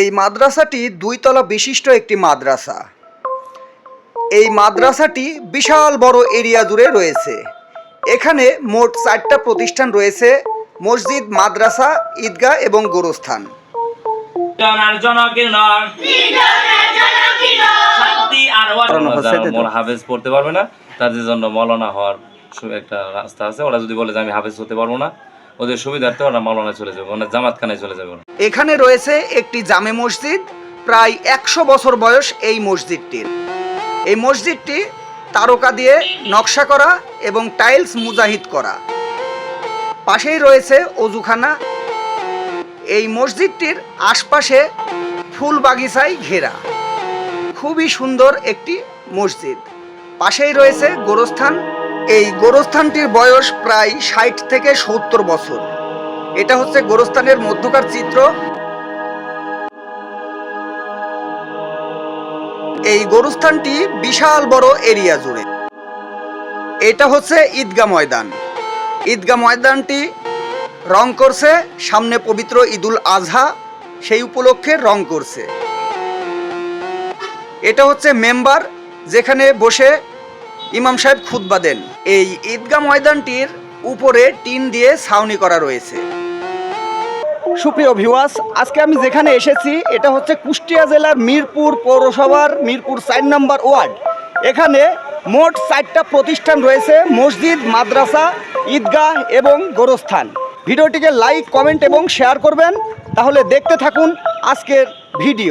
এই মাদ্রাসাটি দুইতলা বিশিষ্ট একটি মাদ্রাসা। এই মাদ্রাসাটি বিশাল বড় এরিয়া জুড়ে রয়েছে। এখানে মোট চারটা প্রতিষ্ঠান রয়েছে, মসজিদ, মাদ্রাসা, ঈদগাহ এবং গোরস্থান। হাফেজ পড়তে পারবে না, তাদের জন্য মলনা হওয়ার একটা রাস্তা আছে। ওরা যদি বলে যে আমি হাফেজ হতে পারব না ওদের সুবিধার্থে ওরা মৌলানা চলে যাবে মানে জামাত খানায় চলে যাবে এখানে রয়েছে একটি জামে মসজিদ, প্রায় একশো বছর বয়স এই মসজিদটির। এই মসজিদটি তারকা দিয়ে নকশা করা এবং টাইলস মুজাহিদ করা। পাশেই রয়েছে অজুখানা। এই মসজিদটির আশপাশে ফুল বাগিচায় ঘেরা। খুবই সুন্দর একটি মসজিদ। পাশেই রয়েছে গোরস্থান। এই গোরস্থানটির বয়স প্রায় ষাট থেকে সত্তর বছর। এটা হচ্ছে গোরস্থানের মধ্যকার চিত্র। এই গোরস্থানটি বিশাল বড় এরিয়া জুড়ে। এটা হচ্ছে ঈদগা ময়দান। ঈদগা ময়দানটি রং করছে, সামনে পবিত্র ঈদুল আজহা, সেই উপলক্ষে রং করছে। এটা হচ্ছে মেম্বার, যেখানে বসে ইমাম সাহেব খুতবা দেন। এই ঈদগা ময়দানটির উপরে টিন দিয়ে ছাউনি করা রয়েছে। সুপ্রিয় ভিওয়াস আজকে আমি যেখানে এসেছি, এটা হচ্ছে কুষ্টিয়া জেলার মিরপুর পৌরসভার মিরপুর চার নম্বর ওয়ার্ড। এখানে মোট চারটা প্রতিষ্ঠান রয়েছে, মসজিদ, মাদ্রাসা, ঈদগাহ এবং গোরস্থান। ভিডিওটিকে লাইক কমেন্ট এবং শেয়ার করবেন। তাহলে দেখতে থাকুন আজকের ভিডিও।